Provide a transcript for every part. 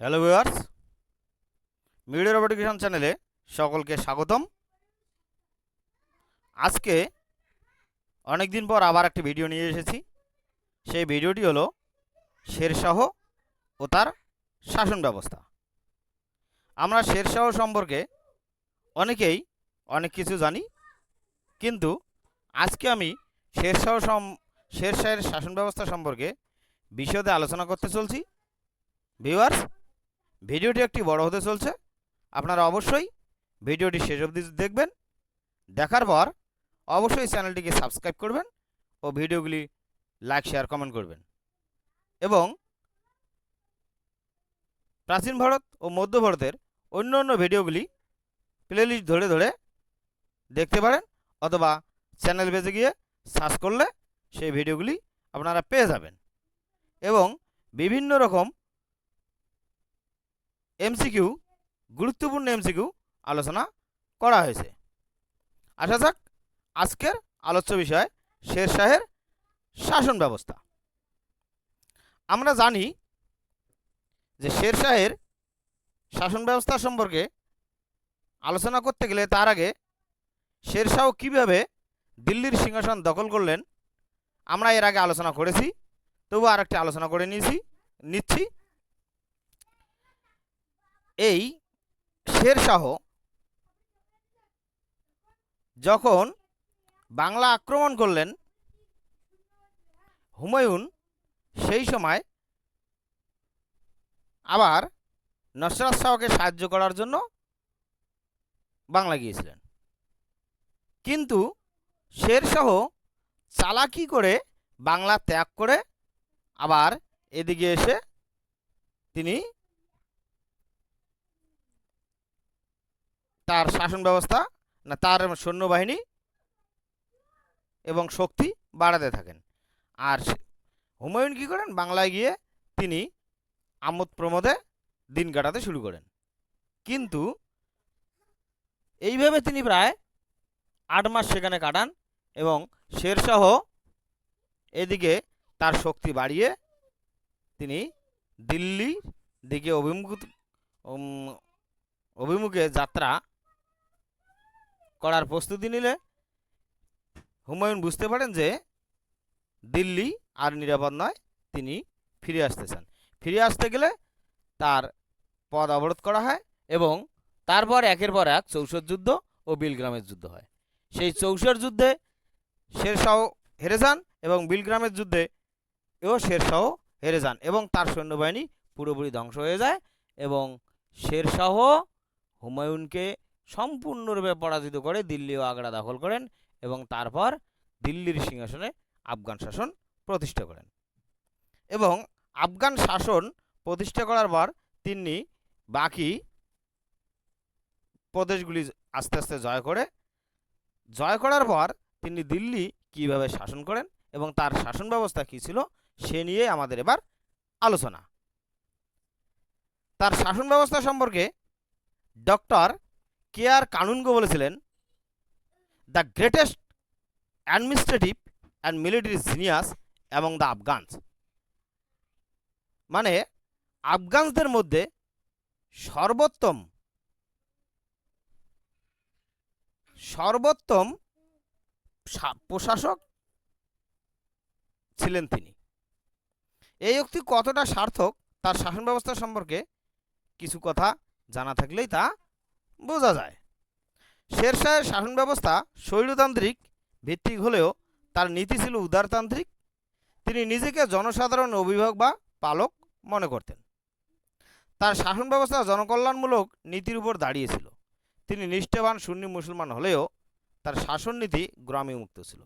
Hello viewers media রোবোটিকেশন চ্যানেলে সকলকে স্বাগতম। আজকে অনেক দিন পর আবার একটি ভিডিও নিয়ে এসেছি। সেই ভিডিওটি হলো শেরশাহ ও তার শাসন ব্যবস্থা। আমরা শেরশাহ সম্পর্কে অনেকেই অনেক কিছু জানি, কিন্তু আজকে আমি শেরশাহ সম, শেরশাহের শাসন ব্যবস্থা সম্পর্কে বিশদে আলোচনা করতে চলছি। ভিউয়ার্স ভিডিওটি একটি বড় হতে চলছে। আপনারা অবশ্যই ভিডিওটি শেষ অবধি দেখবেন। দেখার পর অবশ্যই চ্যানেলটিকে সাবস্ক্রাইব করবেন ও ভিডিওগুলি লাইক, শেয়ার, কমেন্ট করবেন। এবং প্রাচীন ভারত ও মধ্য ভারতের অন্য অন্য ভিডিওগুলি প্লেলিস্ট ধরে ধরে দেখতে পারেন অথবা চ্যানেল পেজে গিয়ে সার্চ করলে সেই ভিডিওগুলি আপনারা পেয়ে যাবেন। এবং বিভিন্ন রকম এমসিকিউ গুরুত্বপূর্ণ এমসিকিউ আলোচনা করা হয়েছে। আসা যাক, আজকের আলোচ্য বিষয় শের শাহের শাসন ব্যবস্থা। আমরা জানি যে শের শাহের শাসন ব্যবস্থা সম্পর্কে আলোচনা করতে গেলে তার আগে শের শাহ কীভাবে দিল্লির সিংহাসন দখল করলেন, আমরা এর আগে আলোচনা করেছি তবু আর একটি আলোচনা করে নিয়েছি, নিচ্ছি। এই শেরশাহ যখন বাংলা আক্রমণ করলেন, হুমায়ুন সেই সময় আবার নসরাত শাহকে সাহায্য করার জন্য বাংলা গিয়েছিলেন। কিন্তু শেরশাহ চালাকি করে বাংলা ত্যাগ করে আবার এদিকে এসে তিনি তার শাসন ব্যবস্থা না তার সৈন্যবাহিনী এবং শক্তি বাড়াতে থাকেন। আর হুমায়ুন কী করেন? বাংলায় গিয়ে তিনি আমোদ প্রমোদে দিন কাটাতে শুরু করেন। কিন্তু এইভাবে তিনি প্রায় আট মাস সেখানে কাটান এবং শেরশাহ এদিকে তার শক্তি বাড়িয়ে তিনি দিল্লির দিকে অভিমুখ অভিমুখে যাত্রা করার প্রস্তুতি নিলে হুমায়ুন বুঝতে পারেন যে দিল্লি আর নিরাপদ নয়, তিনি ফিরে আসতে চান। ফিরে আসতে গেলে তার পদ অবরোধ করা হয় এবং তারপর একের পর এক চৌষট যুদ্ধ ও বিলগ্রামের যুদ্ধ হয়। সেই চৌষট যুদ্ধে শেরশাহ হেরে যান এবং বিলগ্রামের যুদ্ধে এও শেরশাহ হেরে যান এবং তার সৈন্যবাহিনী পুরোপুরি ধ্বংস হয়ে যায় এবং শেরশাহ হুমায়ুনকে সম্পূর্ণরূপে পরাজিত করে দিল্লি ও আগ্রা দখল করেন এবং তারপর দিল্লির সিংহাসনে আফগান শাসন প্রতিষ্ঠা করেন। এবং আফগান শাসন প্রতিষ্ঠা করার পর তিনি বাকি প্রদেশগুলি আস্তে আস্তে জয় করে, জয় করার পর তিনি দিল্লি কীভাবে শাসন করেন এবং তার শাসন ব্যবস্থা কী ছিল সে নিয়ে আমাদের এবার আলোচনা। তার শাসন ব্যবস্থা সম্পর্কে ডক্টর কে আর কানুনগো বলেছিলেন? The greatest administrative and military genius এবং দ্য আফগানস মানে আফগানসদের মধ্যে সর্বোত্তম সর্বোত্তম প্রশাসক ছিলেন তিনি। এই উক্তি কতটা সার্থক, তার শাসন ব্যবস্থা সম্পর্কে কিছু কথা জানা থাকলেই তা বোঝা যায়। শেরশাহের শাসন ব্যবস্থা শৈলতান্ত্রিক, ভিত্তিক হলেও তার নীতি ছিল উদারতান্ত্রিক। তিনি নিজেকে জনসাধারণ অভিভাবক বা পালক মনে করতেন। তার শাসন ব্যবস্থা জনকল্যাণমূলক নীতির উপর দাঁড়িয়েছিল। তিনি নিষ্ঠাবান সুন্নি মুসলমান হলেও তার শাসন নীতি গ্রামে মুক্ত ছিল।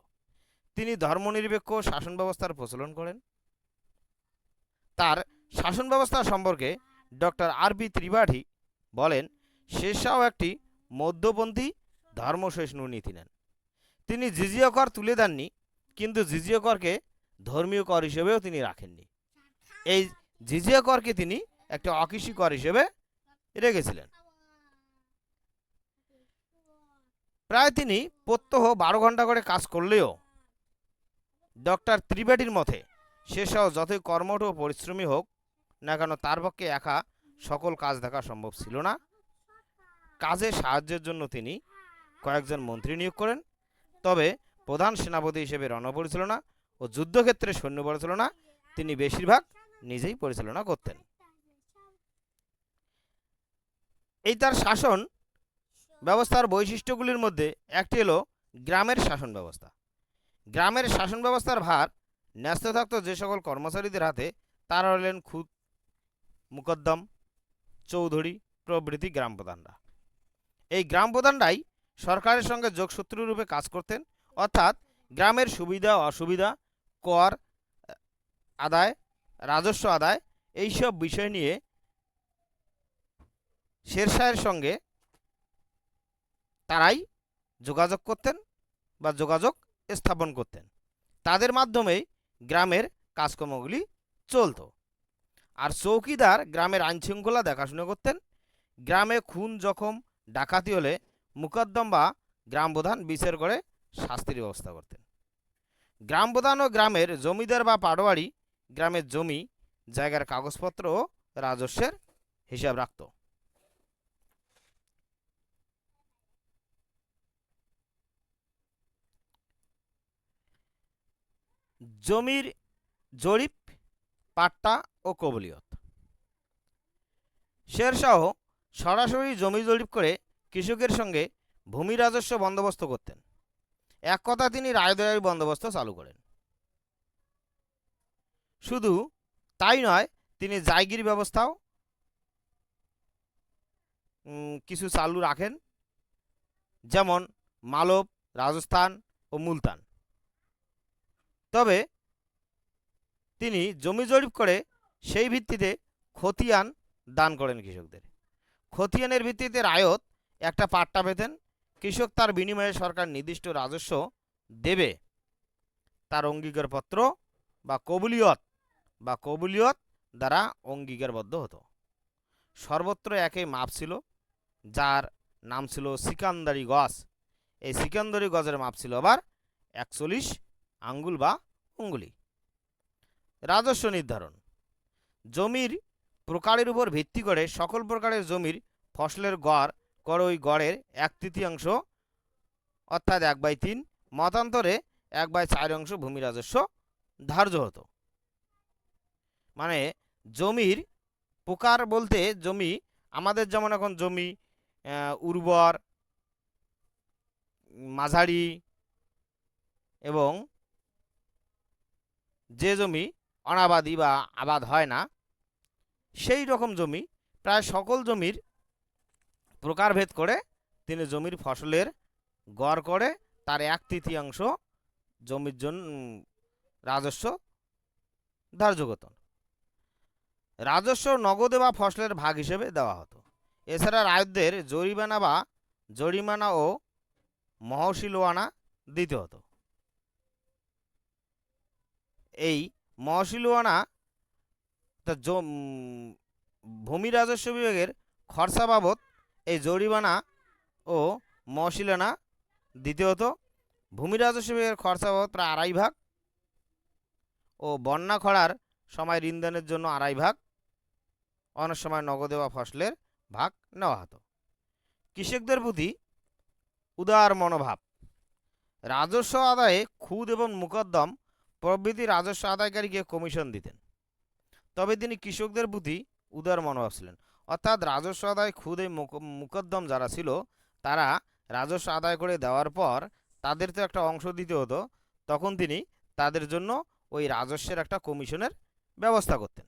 তিনি ধর্মনিরপেক্ষ শাসন ব্যবস্থার প্রচলন করেন। তার শাসন ব্যবস্থা সম্পর্কে ডক্টর আর বি ত্রিপাঠী বলেন শেরশাহ একটি মধ্যপন্থী ধর্মসহিষ্ণু নীতি নেন। তিনি জিজিয়া কর তুলে দেননি, কিন্তু জিজিয়া করকে ধর্মীয় কর হিসেবেও তিনি রাখেননি। এই জিজিয়া করকে তিনি একটা অকৃষি কর হিসেবে রেখেছিলেন। প্রায় তিনি প্রত্যহ বারো ঘণ্টা করে কাজ করলেও ডক্টর ত্রিপাঠীর মতে সেসব যতই কর্মঠ ও পরিশ্রমী হোক না কেন তার পক্ষে একা সকল কাজ দেখা সম্ভব ছিল না। কাজে সাহায্যের জন্য তিনি কয়েকজন মন্ত্রী নিয়োগ করেন। তবে প্রধান সেনাপতি হিসেবে রণপরিচালনা ও যুদ্ধক্ষেত্রে সৈন্য পরিচালনা তিনি বেশিরভাগ নিজেই পরিচালনা করতেন। এই তার শাসন ব্যবস্থার বৈশিষ্ট্যগুলির মধ্যে একটি হলো গ্রামের শাসন ব্যবস্থা। গ্রামের শাসন ব্যবস্থার ভার ন্যস্ত থাকত যে সকল কর্মচারীদের হাতে তারা হলেন খুদ, মুকদ্দম, চৌধুরী প্রভৃতি গ্রাম প্রধানরা এই গ্রাম প্রধানরাই সরকারের সঙ্গে যোগসূত্র রূপে কাজ করতেন, অর্থাৎ গ্রামের সুবিধা, অসুবিধা, কর, আদায়, রাজস্ব আদায়, এইসব বিষয় নিয়ে শেরশাহের সঙ্গে তারাই যোগাযোগ করতেন বা যোগাযোগ স্থাপন করতেন। তাদের মাধ্যমেই গ্রামের কাজকর্মগুলি চলতো। আর চৌকিদার গ্রামের আইনশৃঙ্খলা দেখাশোনা করতেন। গ্রামে খুন, জখম ডাকাতি হলে মুকদ্দম বা গ্রাম প্রধান বিচার করে শাস্তির ব্যবস্থা করতেন। গ্রাম প্রধান ও গ্রামের জমিদার বা পাটোয়ারি গ্রামের জমি, জায়গার কাগজপত্র ও রাজস্বের হিসাব রাখত। জমির জরিপ, পাট্টা ও কবলিয়ত। শেরশাহ সরাসরি জমি জরিপ করে কৃষকের সঙ্গে ভূমি রাজস্ব বন্দোবস্ত করতেন। এক কথা তিনি রায়দয়ারি বন্দোবস্ত চালু করেন। শুধু তাই নয়, তিনি জায়গির ব্যবস্থাও কিছু চালু রাখেন, যেমন মালব, রাজস্থান ও মুলতান। তবে তিনি জমি জরিপ করে সেই ভিত্তিতে খতিয়ান দান করেন কৃষকদের। খতিয়ানের ভিত্তিতে রায়ত একটা পাট্টা পেতেন। কৃষক তার বিনিময়ে সরকার নির্দিষ্ট রাজস্ব দেবে। তার অঙ্গীকারপত্র বা কবুলিয়ত বা কবুলিয়ত দ্বারা অঙ্গীকারবদ্ধ হতো। সর্বত্র একই মাপ ছিল, যার নাম ছিল সিকান্দারি গজ এই সিকান্দারি গজের মাপ ছিল আবার একচল্লিশ আঙ্গুল বা অঙ্গুলি। রাজস্ব নির্ধারণ। জমির প্রকারের উপর ভিত্তি করে সকল প্রকারের জমির ফসলের গড়, কর ওই গড়ের এক তৃতীয়াংশ, অর্থাৎ এক বাই তিন, মতান্তরে এক বাই চার অংশ ভূমি রাজস্ব ধার্য হতো। মানে জমির প্রকার বলতে জমি, আমাদের যেমন এখন জমি উর্বর, মাঝারি এবং যে জমি অনাবাদি বা আবাদ হয় না সেই রকম জমি, প্রায় সকল জমির প্রকারভেদ করে তিনি জমির ফসলের গড় করে তার এক তৃতীয়াংশ জমির জন্য রাজস্ব ধার্য করতেন রাজস্ব নগদে বা ফসলের ভাগ হিসেবে দেওয়া হতো। এছাড়া রায়তদের জরিমানা বা জরিমানা ও মহশিলোয়ানা দিতে হতো। এই মহশিলোয়ানা তা ভূমি রাজস্ব বিভাগের খরচা বাবদ এই জরিমানা ও মহশিলানা দিতে হতো ভূমি রাজস্ব বিভাগের খরচা বাবদ প্রায় আড়াই ভাগ ও বন্যা খরার সময় ঋণদানের জন্য আড়াই ভাগ অনেক সময় নগদে বা ফসলের ভাগ নেওয়া হতো। কৃষকদের প্রতি উদার মনোভাব। রাজস্ব আদায়ে খুদ এবং মুকদ্দম প্রভৃতি রাজস্ব আদায়কারীকে কমিশন দিতেন। তবে তিনি কৃষকদের প্রতি উদার মনোভাব ছিলেন। অর্থাৎ রাজস্ব আদায় খুদে মুকদ্দম যারা ছিল, তারা রাজস্ব আদায় করে দেওয়ার পর তাদের তো একটা অংশ দিতে হতো, তখন তিনি তাদের জন্য ওই রাজস্বের একটা কমিশনের ব্যবস্থা করতেন।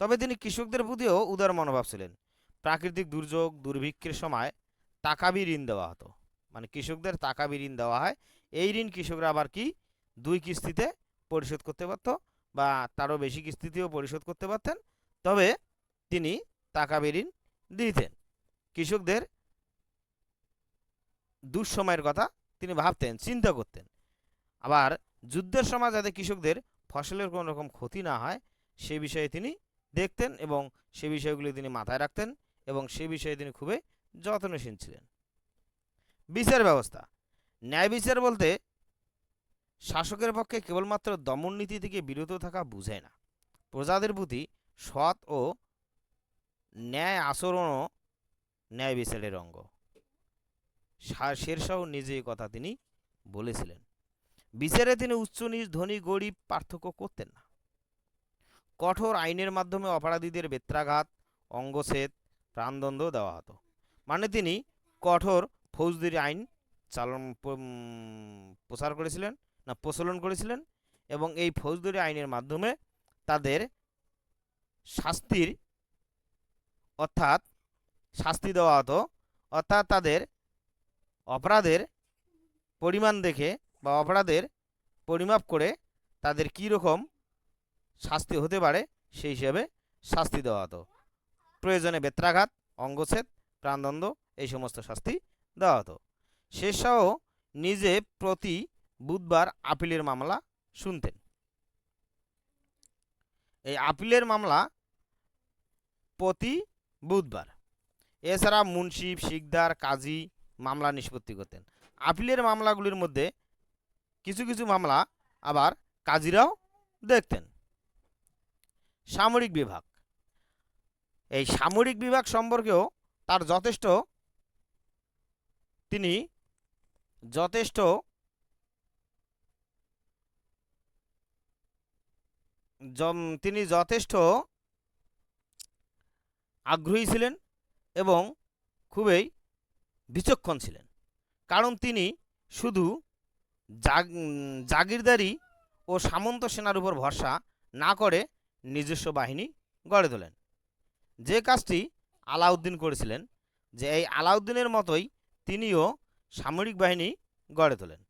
তবে তিনি কৃষকদের প্রতিও উদার মনোভাব ছিলেন। প্রাকৃতিক দুর্যোগ, দুর্ভিক্ষের সময় তাকাবি ঋণ দেওয়া হতো। মানে কৃষকদের তাকাবি ঋণ দেওয়া হয়, এই ঋণ কৃষকরা আবার কি দুই কিস্তিতে পরিশোধ করতে পারত? বা তারও বেশি কিস্তিতেও পরিশোধ করতে পারতেন, তবে তিনি তাকাবি ঋণ দিতেন। কৃষকদের দুঃসময়ের কথা তিনি ভাবতেন, চিন্তা করতেন। আবার যুদ্ধের সময় যাতে কৃষকদের ফসলের কোনো রকম ক্ষতি না হয়, সে বিষয়ে তিনি দেখতেন এবং সে বিষয়গুলি তিনি মাথায় রাখতেন এবং সে বিষয়ে তিনি খুবই যত্নশীল ছিলেন। বিচার ব্যবস্থা। ন্যায় বিচার বলতে শাসকের পক্ষে কেবলমাত্র দমন নীতি থেকে বিরত থাকা বুঝায় না। প্রজাদের প্রতি সৎ ও ন্যায় আচরণও ন্যায় বিচারের অঙ্গ। শেরশাহ নিজে কথা তিনি বলেছিলেন। বিচারে তিনি উচ্চ নিচ, ধনী, গরিব পার্থক্য করতেন না। কঠোর আইনের মাধ্যমে অপরাধীদের বেত্রাঘাত, অঙ্গচ্ছেদ, প্রাণদণ্ড দেওয়া হতো। মানে তিনি কঠোর ফৌজদারি আইন চালন প্রচার করেছিলেন। না প্রচলন করেছিলেন এবং এই ফৌজদারি আইনের মাধ্যমে তাদের শাস্তির অর্থাৎ শাস্তি দেওয়া হতো, অর্থাৎ তাদের অপরাধের পরিমাণ দেখে বা অপরাধের পরিমাপ করে তাদের কী রকম শাস্তি হতে পারে সেই হিসেবে শাস্তি দেওয়া হতো। প্রয়োজনে বেত্রাঘাত, অঙ্গচ্ছেদ, প্রাণদণ্ড এই সমস্ত শাস্তি দেওয়া হতো। শেষাহ নিজে প্রতি বুধবার আপিলের মামলা শুনতেন। এই আপিলের মামলা প্রতি বুধবার। এছাড়া মুন্সিফ শিকদার, কাজী মামলা নিষ্পত্তি করতেন। আপিলের মামলাগুলির মধ্যে কিছু কিছু মামলা আবার কাজীরাও দেখতেন। সামরিক বিভাগ। এই সামরিক বিভাগ সম্পর্কেও তার যথেষ্ট তিনি যথেষ্ট তিনি যথেষ্ট আগ্রহী ছিলেন এবং খুবই বিচক্ষণ ছিলেন। কারণ তিনি শুধু জাগিরদারি ও সামন্ত সেনার উপর ভরসা না করে নিজস্ব বাহিনী গড়ে তোলেন। যে কাজটি আলাউদ্দিন করেছিলেন, যে এই আলাউদ্দিনের মতোই তিনিও সামরিক বাহিনী গড়ে তোলেন।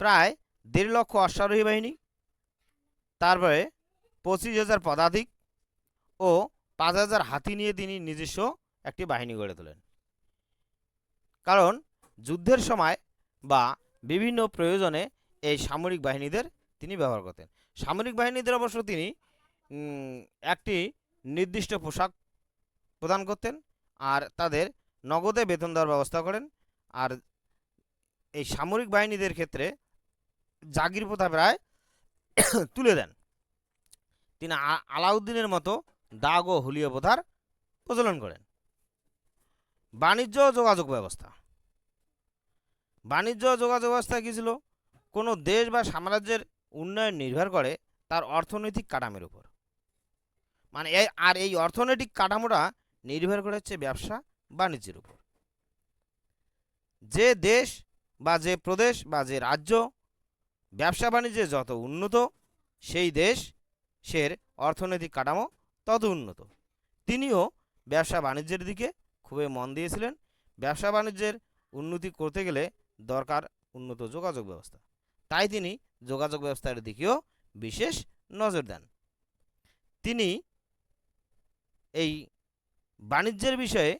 প্রায় দেড় লক্ষ অশ্বারোহী বাহিনী তারপরে পঁচিশ হাজার পদাধিক ও পাঁচ হাজার হাতি নিয়ে তিনি নিজস্ব একটি বাহিনী গড়ে তোলেন। কারণ যুদ্ধের সময় বা বিভিন্ন প্রয়োজনে এই সামরিক বাহিনীদের তিনি ব্যবহার করতেন। সামরিক বাহিনীদের অবশ্য তিনি একটি নির্দিষ্ট পোশাক প্রদান করতেন আর তাদের নগদে বেতন দেওয়ার ব্যবস্থা করেন। আর এই সামরিক বাহিনীদের ক্ষেত্রে জাগির প্রথা প্রায় তুলে দেন। তিনি আলাউদ্দিনের মতো দাগ ও হুলিয়া প্রচলন করেন। বাণিজ্য যোগাযোগ ব্যবস্থা। বাণিজ্য যোগাযোগ ব্যবস্থা কী ছিল? কোনো দেশ বা সাম্রাজ্যের উন্নয়ন নির্ভর করে তার অর্থনৈতিক কাঠামের উপর। মানে আর এই অর্থনৈতিক কাঠামোটা নির্ভর করে হচ্ছে ব্যবসা বাণিজ্যের উপর। যে দেশ বা যে প্রদেশ বা যে রাজ্য ব্যবসা বাণিজ্যে যত উন্নত, সেই দেশ সের অর্থনৈতিক কাঠামো তত উন্নত। তিনিও ব্যবসা বাণিজ্যের দিকে খুবই মন দিয়েছিলেন। ব্যবসা বাণিজ্যের উন্নতি করতে গেলে দরকার উন্নত যোগাযোগ ব্যবস্থা। তাই তিনি যোগাযোগ ব্যবস্থার দিকেও বিশেষ নজর দেন। তিনি এই বাণিজ্যের বিষয়ে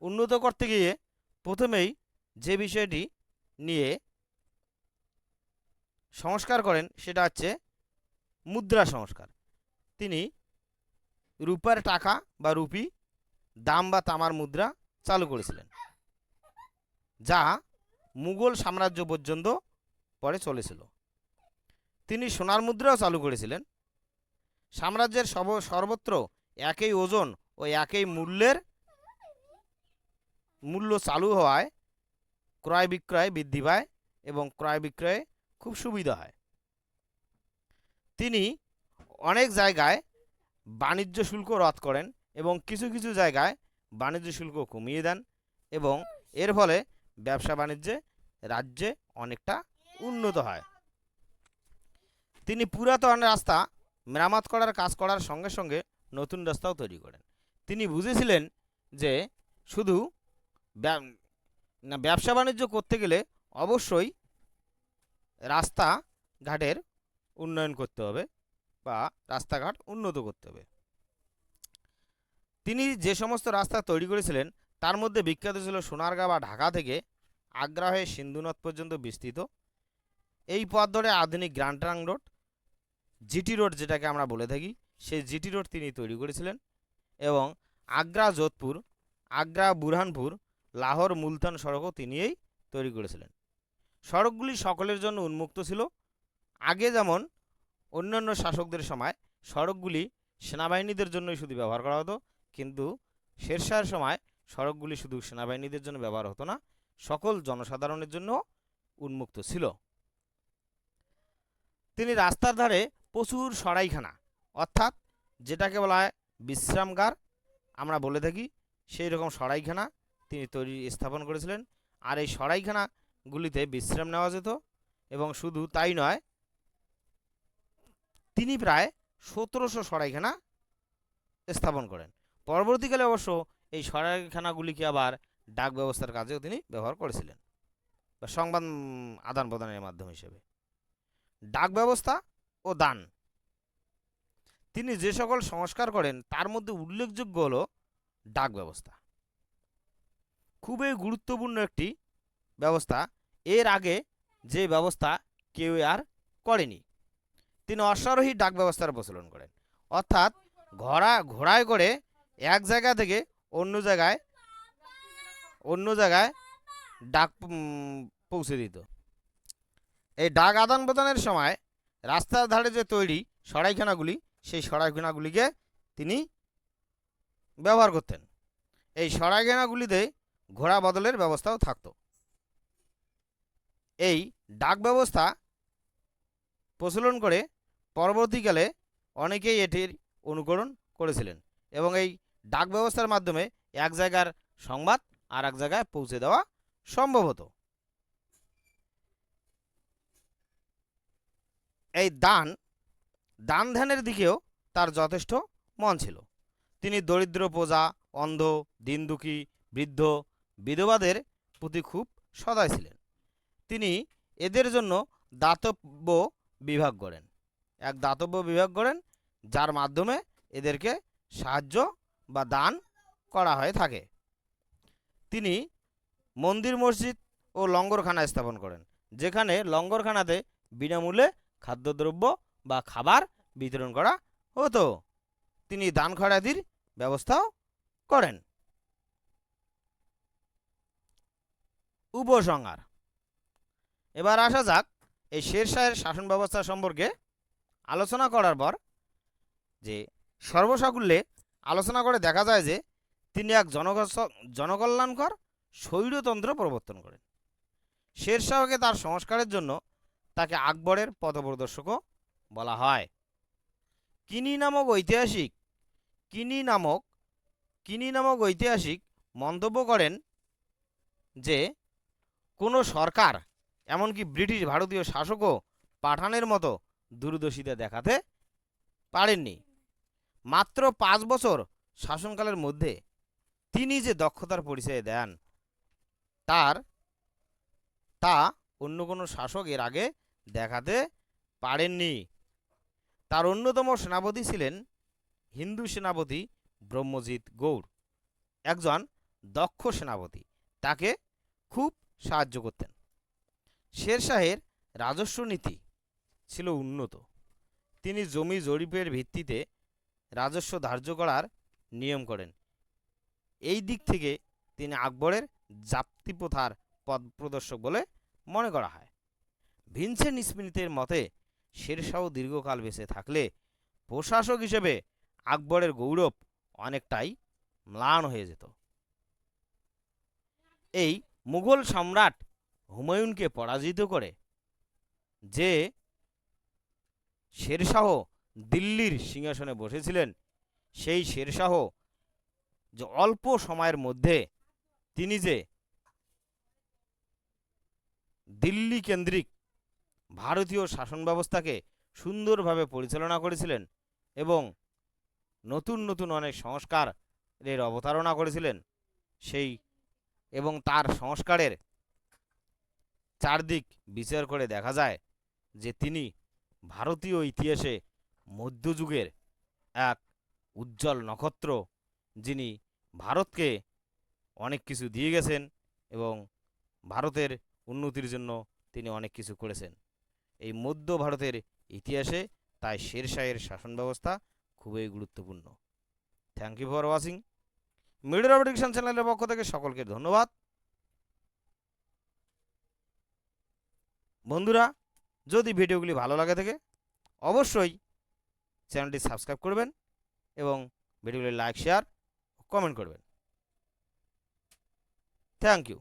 উন্নত করতে গিয়ে প্রথমেই যে বিষয়টি নিয়ে সংস্কার করেন সেটা হচ্ছে মুদ্রা সংস্কার। তিনি রূপার টাকা বা রুপি, দাম বা তামার মুদ্রা চালু করেছিলেন, যা মুঘল সাম্রাজ্য পর্যন্ত পরে চলেছিল। তিনি সোনার মুদ্রাও চালু করেছিলেন। সাম্রাজ্যের সব, সর্বত্র একই ওজন ও একই মূল্যের মূল্য চালু হওয়ায় ক্রয় বিক্রয় বৃদ্ধি পায় এবং ক্রয় বিক্রয়ে খুব সুবিধা হয়। তিনি অনেক জায়গায় বাণিজ্য শুল্ক রদ করেন এবং কিছু কিছু জায়গায় বাণিজ্য শুল্ক কমিয়ে দেন এবং এর ফলে ব্যবসা বাণিজ্যে রাজ্যে অনেকটা উন্নত হয়। তিনি পুরাতন রাস্তা মেরামত করার কাজ করার সঙ্গে সঙ্গে নতুন রাস্তাও তৈরি করেন। তিনি বুঝেছিলেন যে শুধু ব্যবসা বাণিজ্য করতে গেলে অবশ্যই রাস্তা ঘাটের উন্নয়ন করতে হবে বা রাস্তাঘাট উন্নত করতে হবে। তিনি যে সমস্ত রাস্তা তৈরি করেছিলেন, তার মধ্যে বিখ্যাত ছিল সোনারগাঁ বা ঢাকা থেকে আগ্রা হয়ে সিন্ধুনদ পর্যন্ত বিস্তৃত। এই পথ ধরে আধুনিক ট্রাঙ্ক রোড জিটি রোড যেটাকে আমরা বলে থাকি, সেই জিটি রোড তিনি তৈরি করেছিলেন এবং আগ্রা, যোধপুর, আগ্রা, বুরহানপুর, লাহোর, মুলতান সড়কও তিনিই তৈরি করেছিলেন। সড়কগুলি সকলের জন্য উন্মুক্ত ছিল। আগে যেমন অন্যান্য শাসকদের সময় সড়কগুলি সেনাবাহিনীদের জন্যই শুধু ব্যবহার করা হতো, কিন্তু শেরশাহের সময় সড়কগুলি শুধু সেনাবাহিনীদের জন্য ব্যবহার হতো না, সকল জনসাধারণের জন্য উন্মুক্ত ছিল। তিনি রাস্তার ধারে প্রচুর সরাইখানা, অর্থাৎ যেটাকে বলা হয় বিশ্রামগার আমরা বলে থাকি সেই রকম সরাইখানা তিনি তৈরি, স্থাপন করেছিলেন। আর এই সরাইখানাগুলিতে বিশ্রাম নেওয়া যেত এবং শুধু তাই নয়, তিনি প্রায় সতেরোশো সরাইখানা স্থাপন করেন। পরবর্তীকালে অবশ্য এই সরাইখানাগুলিকে আবার ডাক ব্যবস্থার কাজেও তিনি ব্যবহার করেছিলেন বা সংবাদ আদান প্রদানের মাধ্যম হিসেবে। ডাক ব্যবস্থা ও দান। তিনি যে সকল সংস্কার করেন, তার মধ্যে উল্লেখযোগ্য হল ডাক ব্যবস্থা। খুবই গুরুত্বপূর্ণ একটি ব্যবস্থা, এর আগে যে ব্যবস্থা কেউ আর করেনি। তিনি অশ্বারোহী ডাক ব্যবস্থার প্রচলন করেন। অর্থাৎ ঘোড়া, ঘোড়ায় করে এক জায়গা থেকে অন্য জায়গায় অন্য জায়গায় ডাক পৌঁছে দিত। এই ডাক আদান প্রদানের সময় রাস্তার ধারে যে তৈরি সরাইখানাগুলি, সেই সরাইখানাগুলিকে তিনি ব্যবহার করতেন। এই সরাইখানাগুলিতে ঘোড়া বদলের ব্যবস্থাও থাকতো। এই ডাক ব্যবস্থা প্রচলন করে পরবর্তীকালে অনেকেই এটির অনুকরণ করেছিলেন এবং এই ডাক ব্যবস্থার মাধ্যমে এক জায়গার সংবাদ আর এক জায়গায় পৌঁছে দেওয়া সম্ভব হতো। এই দান দান ধ্যানের দিকেও তার যথেষ্ট মন ছিল। তিনি দরিদ্র, প্রজা, অন্ধ, দিনদুখী, বৃদ্ধ, বিধবাদের প্রতি খুব সদয় ছিলেন। তিনি এদের জন্য দাতব্য বিভাগ করেন এক দাতব্য বিভাগ করেন যার মাধ্যমে এদেরকে সাহায্য বা দান করা হয়ে থাকে। তিনি মন্দির, মসজিদ ও লঙ্গরখানা স্থাপন করেন, যেখানে লঙ্গরখানাতে বিনামূল্যে খাদ্যদ্রব্য বা খাবার বিতরণ করা হতো। তিনি দান খয়রাতির ব্যবস্থাও করেন। উপসংহার এবার আসা যাক এই শেরশাহের শাসন ব্যবস্থা সম্পর্কে আলোচনা করার পর যে সর্বসাকুল্যে আলোচনা করে দেখা যায় যে তিনি এক জনকল্যাণকর স্বৈরতন্ত্র প্রবর্তন করেন। শেরশাহকে তার সংস্কারের জন্য তাকে আকবরের পথপ্রদর্শকও বলা হয়। কিনি নামক ঐতিহাসিক, কিনি নামক কিনি নামক ঐতিহাসিক মন্তব্য করেন যে কোনো সরকার এমনকি ব্রিটিশ ভারতীয় শাসকও পাঠানের মতো দূরদর্শিতা দেখাতে পারেননি। মাত্র পাঁচ বছর শাসনকালের মধ্যে তিনি যে দক্ষতার পরিচয় দেন, তার, তা অন্য কোনো শাসক এর আগে দেখাতে পারেননি। তার অন্যতম সেনাপতি ছিলেন হিন্দু সেনাপতি ব্রহ্মজিৎ গৌড়। একজন দক্ষ সেনাপতি, তাকে খুব সাহায্য করতেন। শেরশাহের রাজস্ব নীতি ছিল উন্নত। তিনি জমি জরিপের ভিত্তিতে রাজস্ব ধার্য করার নিয়ম করেন। এই দিক থেকে তিনি আকবরের জাপ্তি প্রথার পথ প্রদর্শক বলে মনে করা হয়। ভিনসেন্ট স্মিথের মতে, শেরশাহ দীর্ঘকাল বেঁচে থাকলে প্রশাসক হিসেবে আকবরের গৌরব অনেকটাই ম্লান হয়ে যেত। এই মুঘল সম্রাট হুমায়ুনকে পরাজিত করে যে শেরশাহ দিল্লির সিংহাসনে বসেছিলেন, সেই শেরশাহ যে অল্প সময়ের মধ্যে তিনি যে দিল্লি কেন্দ্রিক ভারতীয় শাসন ব্যবস্থাকে সুন্দরভাবে পরিচালনা করেছিলেন এবং নতুন নতুন অনেক সংস্কারের অবতারণা করেছিলেন, সেই এবং তার সংস্কারের চারদিক বিচার করে দেখা যায় যে তিনি ভারতীয় ইতিহাসে মধ্যযুগের এক উজ্জ্বল নক্ষত্র, যিনি ভারতকে অনেক কিছু দিয়ে গেছেন এবং ভারতের উন্নতির জন্য তিনি অনেক কিছু করেছেন। এই মধ্য ভারতের ইতিহাসে তাই শেরশাহের শাসন ব্যবস্থা খুবই গুরুত্বপূর্ণ। Thank you for watching media production চ্যানেলের পক্ষ থেকে সকলকে ধন্যবাদ। বন্ধুরা, যদি ভিডিওগুলি ভালো লাগে থাকে, অবশ্যই চ্যানেলটি সাবস্ক্রাইব করবেন এবং ভিডিওগুলি লাইক, শেয়ার কমেন্ট করবেন। Thank you